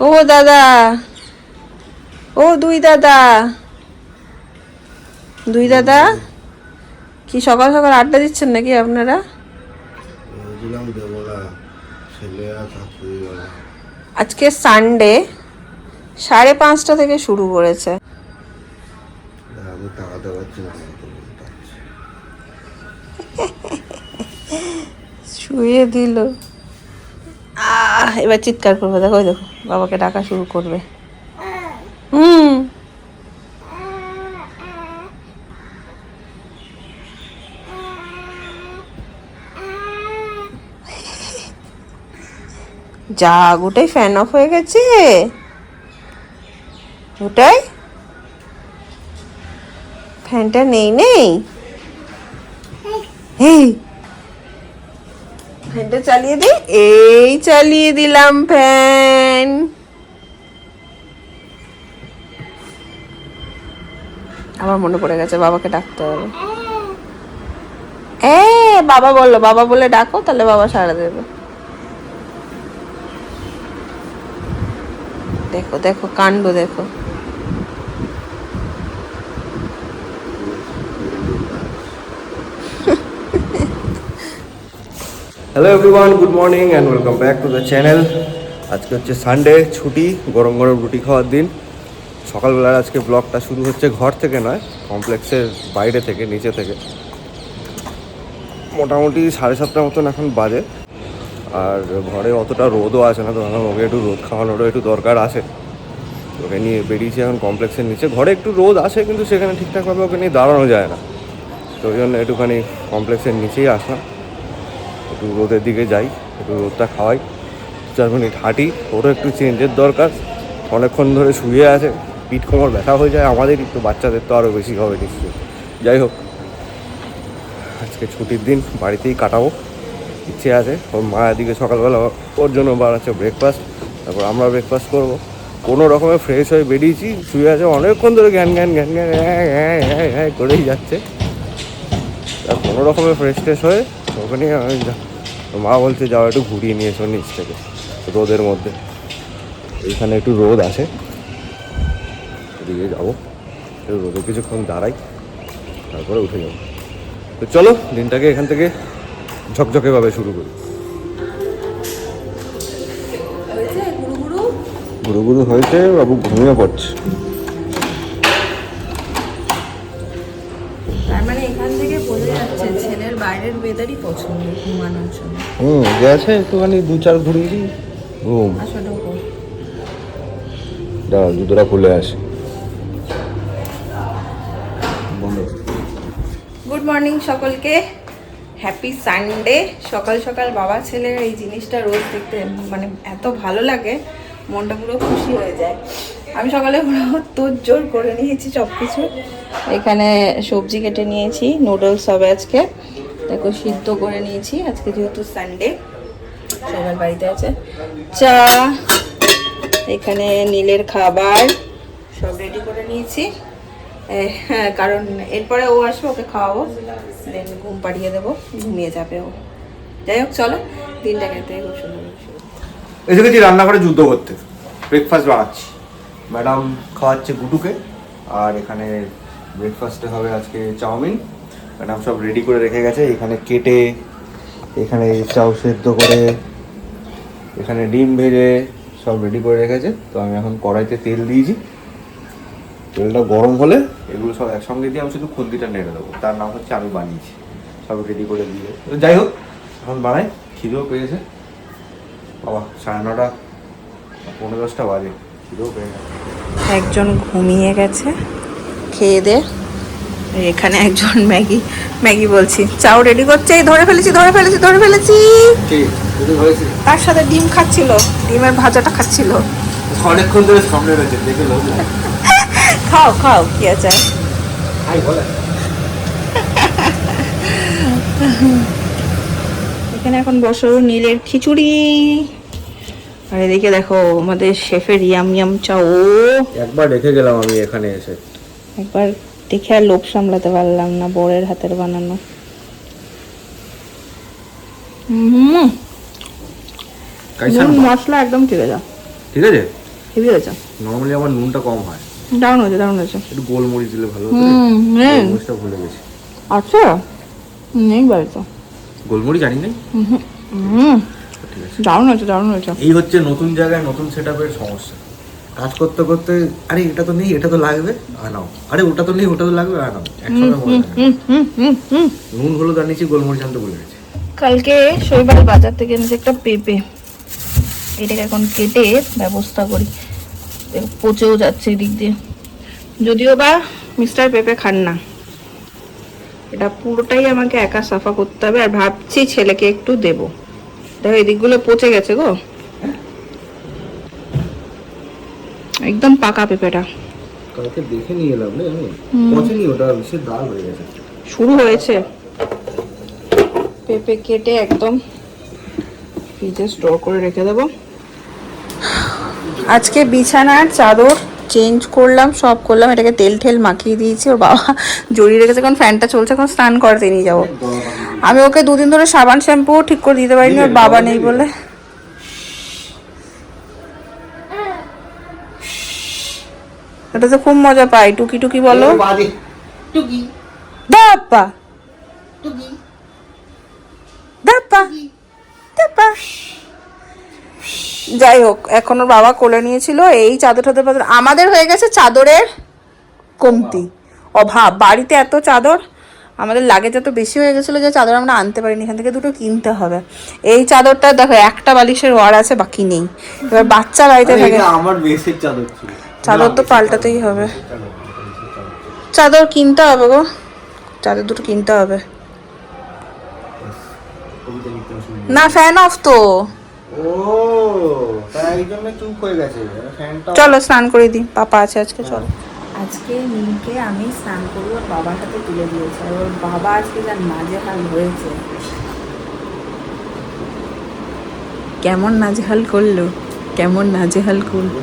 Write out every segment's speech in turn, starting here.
ও দাদা। ও দুই দাদা। দুই দাদা? কি সকাল সকাল আড্ডা দিচ্ছেন নাকি আপনারা? আজকে সানডে সাড়ে পাঁচটা থেকে শুরু করেছে। শুয়ে দিল। এবার চিৎকার করবে দেখো দেখো বাবাকে ডাকা শুরু করবে। হুম। যাক গোটাই ফ্যান অফ হয়ে গেছে। ওটাই ফ্যানটা নেই নেই? এই ফ্যানটা চালিয়ে দিই। এই চালিয়ে দিলাম ফ্যান। আমার মনে পড়ে গেছে, বাবাকে ডাকতে হবে। এ, বাবা বলল, বাবা বলে ডাকো, তাহলে বাবা সাড়া দেবে। দেখো দেখো, কাণ্ড দেখো। Hello everyone good morning and welcome back to the channel আজকে হচ্ছে সানডে ছুটি, গরম গরম রুটি খাওয়ার দিন। সকালবেলার আজকে ব্লগটা শুরু হচ্ছে ঘর থেকে নয় কমপ্লেক্সের বাইরে থেকে, নিচে থেকে। মোটামুটি সাড়ে সাতটার মতন এখন বাজে। আর ঘরে অতটা রোদও আসে না, তো ভাবলাম ওকে একটু রোদ খাওয়ানোরও একটু দরকার আছে। ওকে নিয়ে বেরিয়েছি এখন কমপ্লেক্সের নিচে। ঘরে একটু রোদ আসে কিন্তু সেখানে ঠিকঠাকভাবে ওকে নিয়ে দাঁড়ানো যায় না। তো ওই জন্য একটুখানি কমপ্লেক্সের নিচেই আসলাম। একটু রোদের দিকে যাই, একটু রোদটা খাওয়াই। চার মিনিট হাঁটি, ওরও একটু চেঞ্জের দরকার। অনেকক্ষণ ধরে শুয়ে আছে, পিঠ কোমর ব্যথা হয়ে যায়, আমাদের একটু বাচ্চাদের তো আরও বেশি হবে নিশ্চয়ই। যাই হোক, আজকে ছুটির দিন, বাড়িতেই কাটাবো। ইচ্ছে আছে, ওর মা এদিকে সকালবেলা ওর জন্য বানাচ্ছে ব্রেকফাস্ট তারপর আমরা ব্রেকফাস্ট করব। কোনো রকমে ফ্রেশ হয়ে বেরিয়েছি, শুয়ে আছে, অনেকক্ষণ ধরে জ্ঞান জ্ঞান জ্ঞান জ্ঞান করেই যাচ্ছে। আর কোনো রকমের ফ্রেশ ট্রেশ হয়ে ওখানে মা বলছে যাও একটু ঘুরিয়ে নিয়ে এসো নিচ থেকে রোদের মধ্যে। এইখানে একটু রোদ আছে। এদিকে যাব। একটু রোদে কিছুক্ষণ দাঁড়াই তারপরে উঠে যাব। তো চলো দিনটাকে এখান থেকে ঝকঝকেভাবে শুরু করি। গুরু গুরু হয়েছে বাবু ঘুমিয়ে পড়ছে। ওয়েদারই পছন্দ ঘুমানোর জন্য। হুম গেছে একটুখানি দু চার ঘুরিয়েছি ঘুম। আসলে দাঁড়া জুতোটা খুলে আসে। গুড মর্নিং সকলকে। হ্যাপি সানডে সকাল সকাল বাবা ছেলের এই জিনিসটা রোজ দেখতে মানে এত ভালো লাগে মনটা পুরো খুশি হয়ে যায়। আমি সকালে পুরো তোড়জোড় করে নিয়েছি সব কিছু এখানে সবজি কেটে নিয়েছি নুডলস হবে আজকে। দেখো, সিদ্ধ করে নিয়েছি। আজকে যেহেতু সানডে সবার বাড়িতে আছে। চা, এখানে নীলের খাবার, সব রেডি করে নিয়েছি। হ্যাঁ কারণ এরপরে ও আসবে, ওকে খাওয়াবো। দেন ঘুম পাড়িয়ে দেবো, ঘুমিয়ে যাবে ও। যাই হোক, চলো, দিনটা খেতে খুব সুন্দর। এসে গেছি রান্নাঘরে যুদ্ধ করতে ব্রেকফাস্ট বানাচ্ছি। ম্যাডাম খাওয়াচ্ছে গুটুকে, আর এখানে ব্রেকফাস্টে হবে আজকে চাউমিন। ম্যাডাম সব রেডি করে রেখে গেছে। এখানে কেটে, এখানে চাউ সেদ্ধ করে, এখানে ডিম ভেজে সব রেডি করে রেখেছে তো আমি এখন কড়াইতে তেল দিয়েছি। তেলটা গরম হলে এগুলো সব একসঙ্গে দিয়ে আমি শুধু খুন্দিটা নেড়ে দেবো। তার নাম হচ্ছে আমি বানিয়েছি। সব রেডি করে দিয়ে। তো যাই হোক, এখন বানাই। খিদেও পেয়েছে। বাবা, সাড়ে নটা পনেরো দশটা বাজে। খিদেও পেয়ে গেছে একজন ঘুমিয়ে গেছে। খেয়ে দে। আর এখানে একজন ম্যাগি ম্যাগি বলছি চাও রেডি করছে? ধরে ফেলেছি ধরে ফেলেছি ধরে ফেলেছি। তার সাথে ডিম খাচ্ছিল ডিমের ভাজাটা খাচ্ছিল। অনেকক্ষণ ধরে সামনে রয়েছে দেখে খাও খাও কি আছে? এখানে এখন বসো নীলের খিচুড়ি। আর এদিকে দেখো আমাদের শেফের ইয়াম ইয়াম চাও। একবার রেখে গেলাম আমি এখানে এসে। একবার দেখে আর লোভ সামলাতে পারলাম না বরের হাতের বানানো। মশলা একদম ঠিক আছে। ঠিক আছে? হেভি হয়েছে নর্মালি আমার নুনটা কম হয়। দারুণ হয়েছে দারুণ হয়েছে। একটু গোলমরিচ দিলে ভালো হতো। গোলমরিচটা ভুলে গেছি। আচ্ছা। নেই বাড়িতে। গোলমরিচ জানি নাই? হুম ঠিক আছে। দারুণ হয়েছে দারুণ হয়েছে। এই হচ্ছে নতুন জায়গায় নতুন সেট সমস্যা। কাজ করতে করতে, আরে এটা তো নেই, এটা তো লাগবে আনাও আরে ওটা তো নেই, ওটা তো লাগবে আনাও নুন, হলুদ আনিয়েছি গোলমরিচ আনতে বলে গেছি কালকে শৈবাল বাজার থেকে এনেছে একটা পেঁপে। এটাকে এখন কেটে ব্যবস্থা করি। পচেও যাচ্ছে এদিক দিয়ে। যদিও বা মিস্টার পেঁপে খান না। এটা পুরোটাই আমাকে একা সাফা করতে হবে, আর ভাবছি ছেলেকে একটু দেব। দেখো, এদিকগুলো পচে গেছে গো। একদম পাকা পেঁপেটা। কালকে দেখে নিয়ে এলাম রে আমি। পচেনি ওটা সে ডাল হয়ে গেছে। শুরু হয়েছে। পেঁপে কেটে একদম ফ্রিজে স্টোর করে রেখে দেবো। আজকে বিছানার চাদর চেঞ্জ করলাম সব করলাম এটাকে তেল ঠেল মাখিয়ে দিয়েছি। ওর বাবা জড়িয়ে রেখেছে এখন ফ্যানটা চলছে এখন স্নান করাতে নিয়ে যাব। আমি ওকে দুদিন ধরে সাবান শ্যাম্পু ঠিক করে দিতে পারিনি ওর বাবা নেই। বলে। এটা তো খুব মজা পাই টুকি টুকি বলো। দাপ্পা দাপ্পা দাপ্পা যাই হোক এখন ওর বাবা কোলে নিয়েছিল। এই চাদর টাদর পাদর আমাদের হয়ে গেছে চাদরের কমতি। অভাব। বাড়িতে এত চাদর আমাদের লাগেজ এত বেশি হয়ে গেছিল যে চাদর আমরা আনতে পারিনি। এখান থেকে দুটো কিনতে হবে। এই চাদরটা দেখো একটা বালিশের ওয়ার আছে বাকি নেই। এবার বাচ্চা বাড়িতে থাকে। আমার বেসের চাদর ছিল। চাদর তো পাল্টাতেই হবে। চাদর কিনতে হবে গো। চাদর দুটো কিনতে হবে। না ফ্যান অফ তো। হয়ে চলো স্নান করে দিই। পাপা আছে আজকে চলো। আজকে নীলকে আমি স্নান করব ওর বাবার হাতে তুলে দিয়েছি। আর ওর বাবা আজকে যার নাজেহাল হয়েছে। কেমন নাজেহাল করল? কেমন নাজেহাল করল?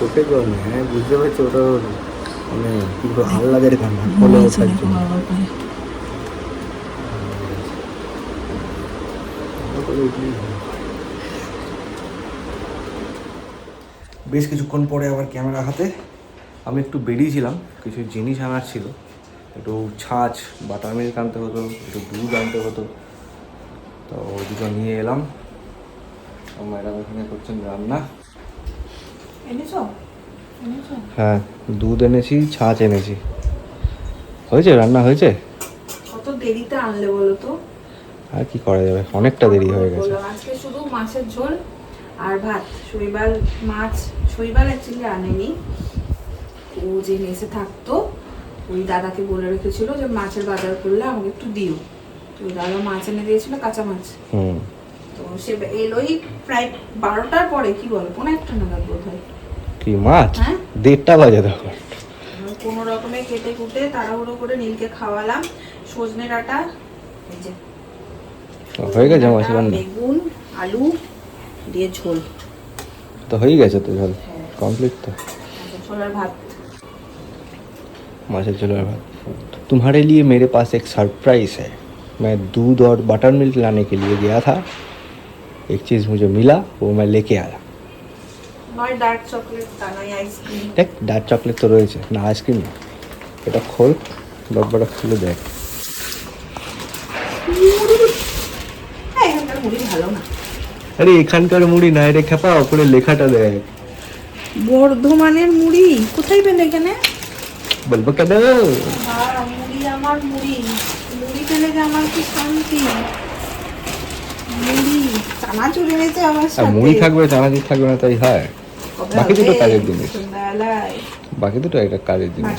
চোখে জল নেই। হ্যাঁ বুঝতে পারছি ওটা মানে কি বলব আহ্লাদের কান্না কোলে ওঠার জন্য। বেশ কিছুক্ষণ পরে আবার ক্যামেরা হাতে আমি একটু বেরিয়েছিলাম কিছু জিনিস আনার ছিল। একটু ছাঁচ বাটার মিল্ক আনতে হতো একটু দুধ আনতে হতো। তো দুটো নিয়ে এলাম। ম্যাডাম এখানে করছেন রান্না। হ্যাঁ দুধ এনেছি ছাঁচ এনেছি। হয়েছে? রান্না হয়েছে? কত দেরিতে আনলে বলো তো। আর কি করা যাবে? অনেকটা দেরি হয়ে গেছে। আজকে শুধু মাছের ঝোল আর ভাত। শৈবাল মাছ শৈবাল অ্যাকচুয়ালি আনেনি। ও যে মেসে থাকতো। ওই দাদাকে বলে রেখেছিল যে মাছের বাজার করলে আমাকে একটু দিও। তো দাদা মাছ এনে দিয়েছিল কাঁচা মাছ। হুম। তো সে এলোই প্রায় বারোটার পরে কি বলো পনেরো একটা নাগাদ বোধ হয় কি মাছ হ্যাঁ? দেড়টা বাজে দেখো কোনো রকমে কেটে কুটে তাড়াহুড়ো করে নীলকে খাওয়ালাম সজনে ডাঁটা এই যে হয়ে গেছে মাছ ডাঁটা, রান্না বেগুন আলু দিয়ে ঝোল তো হয়ে গেছে তো জল কমপ্লিট তো আচ্ছা, ছোলার ভাত मासे चलो भाई तुम्हारे लिए मेरे पास एक सरप्राइज है मैं दूध और बटर मिल्क लाने के लिए गया था एक चीज़ मुझे मिला वो मैं लेके आया নয় ডার্ক চকলেট তা নয় আইসক্রিম দেখ ডার্ক চকলেট তো রয়েছে না আইসক্রিম এটা খোল ডব্বাটা খুলে দেখ। এখানকার মুড়ি ভালো না। আরে এখানকার মুড়ি না এটা খেপা ওপরে লেখাটা দেখ। বর্ধমানের মুড়ি? কোথায় পেলে এখানে? বলব কেন? মুড়ি আমার মুড়ি। মুড়ি পেলে যে আমার কি শান্তি? মুড়ি চানাচুর এনেছে আমার মুড়ি থাকবে চানাচুর থাকবে না তাই হয়। বাকি দুটো কাজের জিনিস। বাকি দুটো একটা কাজের জিনিস।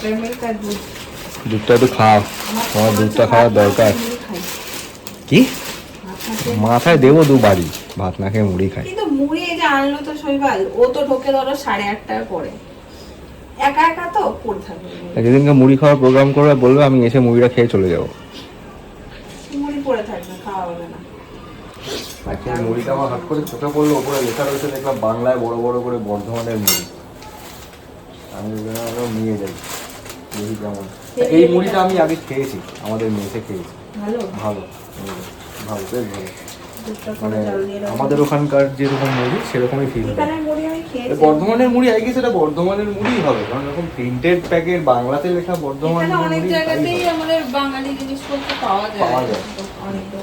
দুধটা একটু খাও আমার দুধটা খাওয়ার দরকার। কি? মাথায় দেবো দু বাড়ি ভাত না খেয়ে মুড়ি খাই। কিন্তু মুড়ি এই যে আনলো তো শৈবাল ও তো ঢোকে ধরো সাড়ে আটটার পরে। একা একা তো পড়ে থাকবে যেদিনকে মুড়ি খাওয়ার প্রোগ্রাম করবে বলবে আমি এসে মুড়িটা খেয়ে চলে যাব মুড়ি পড়ে থাকবে খাওয়া হবে না আজকে মুড়িটা আমার হাত করে চোখে পড়ল ওপরে লেখা রয়েছে দেখলাম বাংলায় বড় বড় করে বর্ধমানের মুড়ি। আমি ওই নিয়ে যাই দেখি কেমন। এই মুড়িটা আমি আগে খেয়েছি আমাদের মেসে খেয়েছি। ভালো? ভালো ভালো বেশ ভালো। মানে। আমাদের ওখানকার যেরকম মুড়ি সেরকমই ফিল বর্ধমানের মুড়ি আই গেছে এটা বর্ধমানের মুড়ি হবে কারণ এরকম প্রিন্টেড প্যাকেট বাংলাতে লেখা বর্ধমান অনেক জায়গাতেই আমাদের বাঙালি জিনিসপত্র পাওয়া যায়। পাওয়া যায়।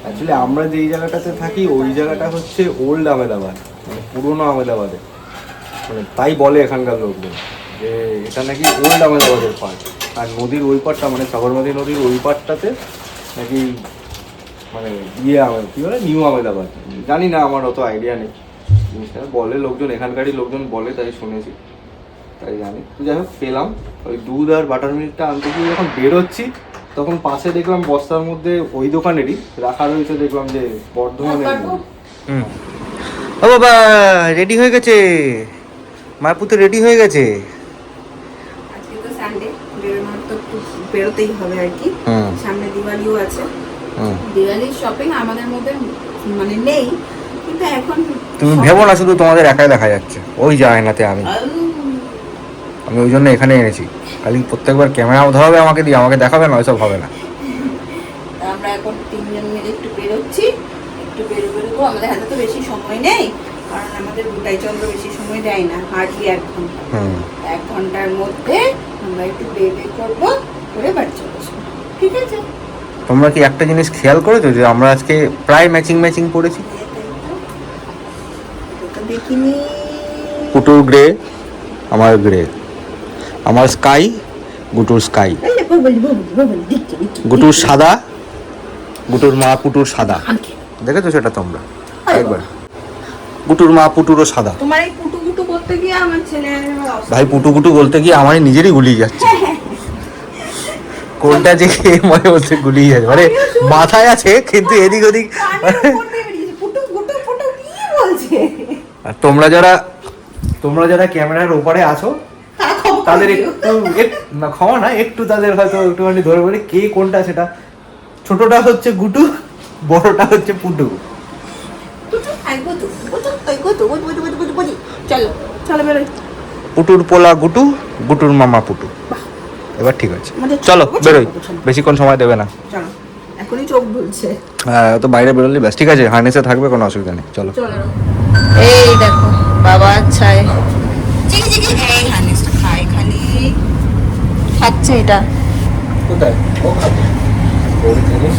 অ্যাকচুয়ালি আমরা যেই জায়গাটাতে থাকি ওই জায়গাটা হচ্ছে ওল্ড আমেদাবাদ মানে পুরোনো আমেদাবাদে মানে তাই বলে এখানকার লোকজন যে এটা নাকি ওল্ড আমেদাবাদের পার্ট আর নদীর ওই পারটা মানে সাবরমতী নদীর ওই পারটাতে নাকি মানে ইয়ে আমেদ কী বলে? নিউ আমেদাবাদ জানি না আমার অত আইডিয়া নেই। জিনিসটা বলে লোকজন এখানকারই লোকজন বলে তাই শুনেছি। তাই জানি। তো যাই হোক পেলাম। ওই দুধ আর বাটার মিল্কটা আনতে গিয়ে যখন বেরোচ্ছি তখন পাশে দেখলাম বস্তার মধ্যে ওই দোকানেরই রাখা রয়েছে দেখলাম যে বর্ধমানের হুম। ও বাবা রেডি হয়ে গেছে? মায়াপুর তো রেডি হয়ে গেছে? আজকে তো সানডে বেরোনোর তো একটু বেরোতেই হবে আর কি। সামনে দিওয়ালিও আছে। দিওয়ালির শপিং আমাদের মধ্যে মানে নেই কিন্তু এখন তুমি ভেবো না শুধু তোমাদের একাই দেখা যাচ্ছে। ওই জায়গাতে আমি। আমি। ওই জন্য এখানে এনেছি। খালি প্রত্যেকবার ক্যামেরা ধরাবে আমাকে দিয়ে আমাকে দেখাবে না ওইসব হবে না। আমরা এখন তিনজন মিলে একটু বেরোচ্ছি একটু বেরো বেরোবো। আমাদের হাতে তো বেশি সময় নেই কারণ আমাদের গোটাই চন্দ্র বেশি সময় দেয় না হার্ডলি এক ঘণ্টা। এক ঘণ্টার মধ্যে আমরা একটু বের বের করব করে বাড়ি চলে ঠিক আছে? তোমরা কি একটা জিনিস খেয়াল করেছ যে আমরা আজকে প্রায় ম্যাচিং ম্যাচিং পড়েছি এটা তো দেখিনি। পুটুর গ্রে আমার গ্রে। আমার স্কাই গুটুর স্কাই। গুটুর সাদা গুটুর মা পুটুর সাদা। দেখেছ সেটা তোমরা? একবার। গুটুর মা পুটুরও সাদা। তোমার এই পুটু পুটু করতে গিয়ে আমার ছেলে ভাই পুটু গুটু বলতে গিয়ে আমারই নিজেরই গুলিয়ে যাচ্ছে। কোনটা যে কে মনে বলতে গুলিয়ে যাচ্ছে মানে মাথায় আছে কিন্তু এদিক ওদিক তোমরা যারা তোমরা যারা ক্যামেরার ওপারে আছো তাদের একটু না ক্ষমা না একটু তাদের হয়তো একটুখানি ধরে বলে কে কোনটা সেটা ছোটটা হচ্ছে গুটু বড়টা হচ্ছে পুটু পুটুর পোলা গুটু গুটুর মামা পুটু এবার ঠিক আছে। চলো চলো, বেরোই। বেশিক্ষণ সময় দেবে না। এখনই চোখ ধুলছে হ্যাঁ তো বাইরে বেরোলি ব্যাস। ঠিক আছে হার্নেসে থাকবে কোনো অসুবিধা নেই। চলো। চলো এই দেখো বাবা খালি। খাচ্ছে এটা। কোথায়? ও খাবে ওর জিনিস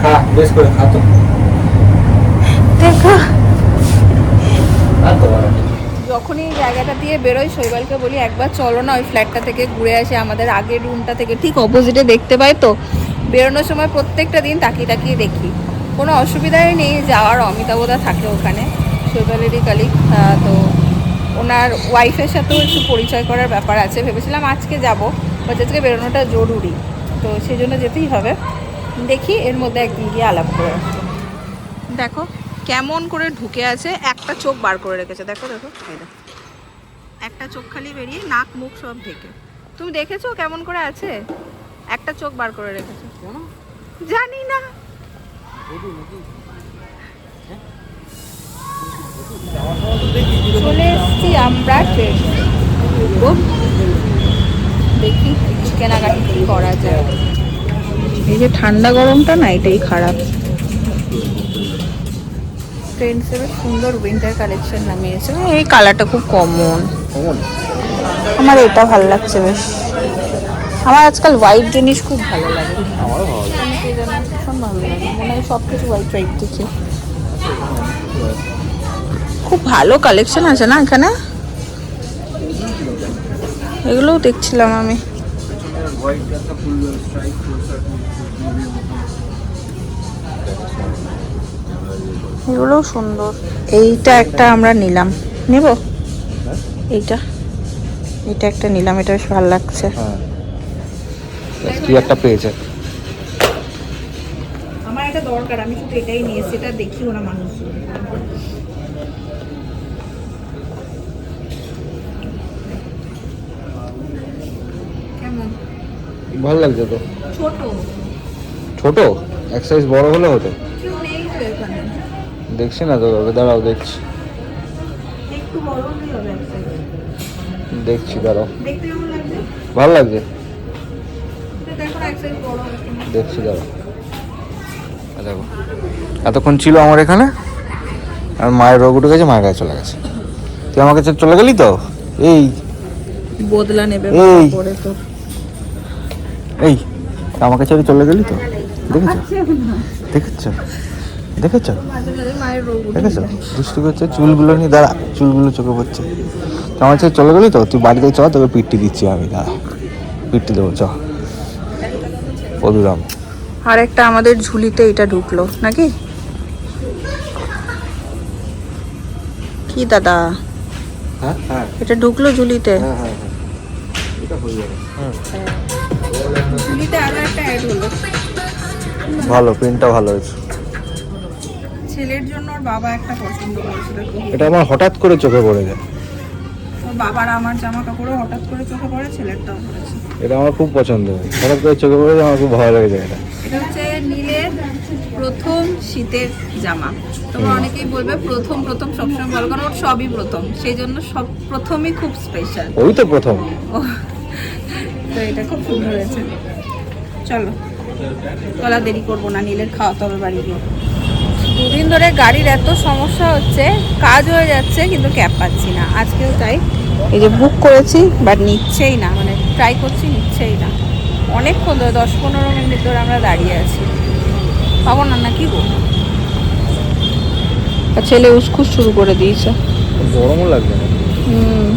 খা বেশ করে খা তো। দেখো। আর তো। যখনই এই জায়গাটা দিয়ে বেরোই। শৈবালকে বলি, একবার চলো না, ওই ফ্ল্যাটটা থেকে ঘুরে আসি। আমাদের আগের রুমটা থেকে ঠিক অপোজিটে দেখতে পাই তো? বেরোনোর সময় প্রত্যেকটা দিন তাকিয়ে তাকিয়ে দেখি। কোনো অসুবিধাই নেই, যাওয়ার অমিতাভদা থাকে ওখানে, শৈবালেরই কালিক তো ওনার ওয়াইফের সাথেও একটু পরিচয় করার ব্যাপার আছে। ভেবেছিলাম আজকে যাব বাট আজকে বেরোনোটা জরুরি, তো সেই জন্য যেতেই হবে। দেখি এর মধ্যে একদিন গিয়ে আলাপ করে দেখো কেমন করে ঢুকে আছে একটা চোখ বার করে রেখেছে। দেখো দেখো এই দেখো। একটা চোখ খালি বেরিয়ে নাক মুখ সব ঢেকে। তুমি দেখেছ কেমন করে আছে? একটা চোখ বার করে রেখেছে। জানি? না। চলে এসছি আমরা ট্রেন। দেখি কেনাকাটি করা যায়। এই যে ঠান্ডা গরমটা না এটাই খারাপ। ট্রেন্ডসে বেশ সুন্দর উইন্টার কালেকশন নামিয়েছে। এই কালারটা খুব কমন আমার এটা ভালো লাগছে বেশ। আমার আজকাল হোয়াইট জিনিস খুব ভালো লাগে। আমারও ভালো লাগে। ভীষণ ভালো লাগে। মনে হয় সব কিছু হোয়াইট হোয়াইট দেখি। খুব ভালো কালেকশন আছে না এখানে? এগুলোও দেখছিলাম আমি। এগুলোও সুন্দর। এইটা একটা আমরা নিলাম। নেব? এইটা। এটা একটা নিলাম এটা বেশ ভালো লাগছে। হ্যাঁ। তুই একটা পেয়েছে? আমার এটা দরকার আমি শুধু এটাই নিয়ে সেটা দেখি ওরা মানুষ। ভালো লাগছে তো? ছোট। ছোট? এক সাইজ বড় হলে হতো। দেখছি না তো দাঁড়াও দেখছি। দেখছি দাঁড়াও। ভালো লাগছে? দেখছি দাঁড়াও। দেখো। এতক্ষণ ছিল আমার এখানে আর মায়ের রোগ উঠে গেছে মায়ের কাছে চলে গেছে। তুই আমার কাছে চলে গেলি তো? এই। বদলা নেবে এই। এই আমাকে ছেড়ে চলে গেলি তো? দেখেছ? দেখেছ? দেখেছ? দেখেছ। দুষ্টু করছে চুলগুলো নিয়ে দাঁড়া চুলগুলো চোখে পড়ছে। তো আমার ছেড়ে চলে গেলি তো? তুই বাড়িতে চ তোকে পিট্টি দিচ্ছি আমি দাঁড়া। পিট্টি দেবো চ। পদুরাম। আর একটা আমাদের ঝুলিতে এটা ঢুকলো নাকি? কি দাদা? হ্যাঁ হ্যাঁ। এটা ঢুকলো ঝুলিতে? হ্যাঁ ঝুলিতে আরও একটা অ্যাড হলো। ভালো প্রিন্টটা ভালো হয়েছে। ছেলের জন্য ওর বাবা একটা পছন্দ করেছিল। এটা আমার হঠাৎ করে চোখে পড়ে যায়। ওর বাবার আমার জামা কাপড়ও হঠাৎ করে চোখে পড়ে ছেলেরটাও পড়েছে। এটা আমার খুব পছন্দ। হঠাৎ করে চোখে পড়ে আমার খুব ভালো লেগে যায় এটা এটা হচ্ছে নীলের প্রথম শীতের জামা। তোমরা অনেকেই বলবে প্রথম প্রথম সবসময় বলো কারণ ওর সবই প্রথম। সেই জন্য সব প্রথমই খুব স্পেশাল ওই তো প্রথম। তো এটা খুব সুন্দর হয়েছে। চলো। চলা দেরি করব না নীলের খাওয়াতে হবে বাড়ি গিয়ে। দুদিন ধরে গাড়ির এত সমস্যা হচ্ছে কাজ হয়ে যাচ্ছে কিন্তু ক্যাব পাচ্ছি না। আজকেও তাই। এই যে বুক করেছি বাট নিচ্ছেই না মানে ট্রাই করছি নিচ্ছেই না। অনেকক্ষণ ধরে দশ পনেরো মিনিট ধরে আমরা দাঁড়িয়ে আছি। পাবো না নাকি গো আর ছেলে উসকুস শুরু করে দিয়েছে। গরমও লাগবে না। হুম।